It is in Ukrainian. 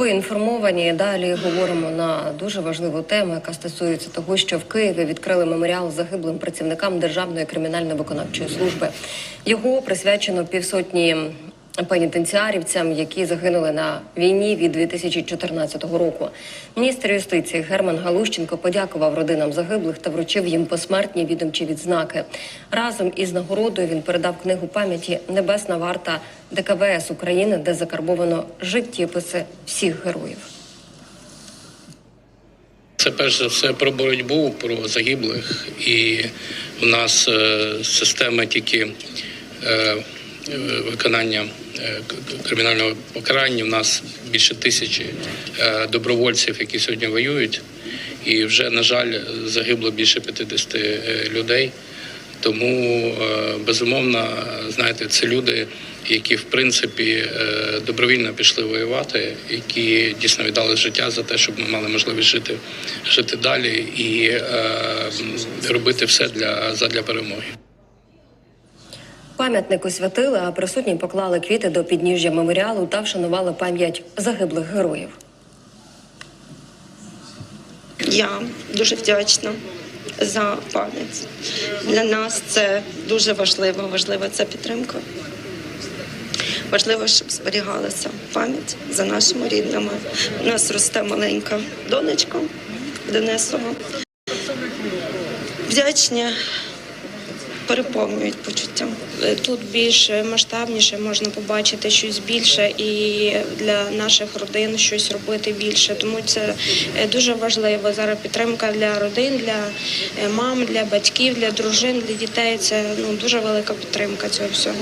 Поінформовані далі говоримо на дуже важливу тему, яка стосується того, що в Києві відкрили меморіал загиблим працівникам Державної кримінально-виконавчої служби. Його присвячено півсотні пенітенціарівцям, які загинули на війні від 2014 року. Міністр юстиції Герман Галущенко подякував родинам загиблих та вручив їм посмертні відомчі відзнаки. Разом із нагородою він передав книгу пам'яті Небесна варта ДКВС України, де закарбовано життєписи всіх героїв. Це перш за все про боротьбу, про загиблих, і у нас е, система тільки е, виконання е, к- к- кримінального покарання. У нас більше тисячі е, добровольців, які сьогодні воюють, і вже на жаль загибло більше 50 е, людей. Тому е, безумовно, знаєте, це люди, які в принципі е, добровільно пішли воювати, які дійсно віддали життя за те, щоб ми мали можливість жити, жити далі і е, робити все для задля перемоги. Пам'ятник освятили, а присутні поклали квіти до підніжжя меморіалу та вшанували пам'ять загиблих героїв. Я дуже вдячна за пам'ять. Для нас це дуже важливо. Важлива ця підтримка. Важливо, щоб зберігалася пам'ять за нашими рідними. У нас росте маленька донечка Денисова. Вдячні переповнюють почуття. Тут більш масштабніше можна побачити щось більше і для наших родин щось робити більше. Тому це е, дуже важливо. Зараз підтримка для родин, для е, мам, для батьків, для дружин, для дітей. Це ну дуже велика підтримка цього всього.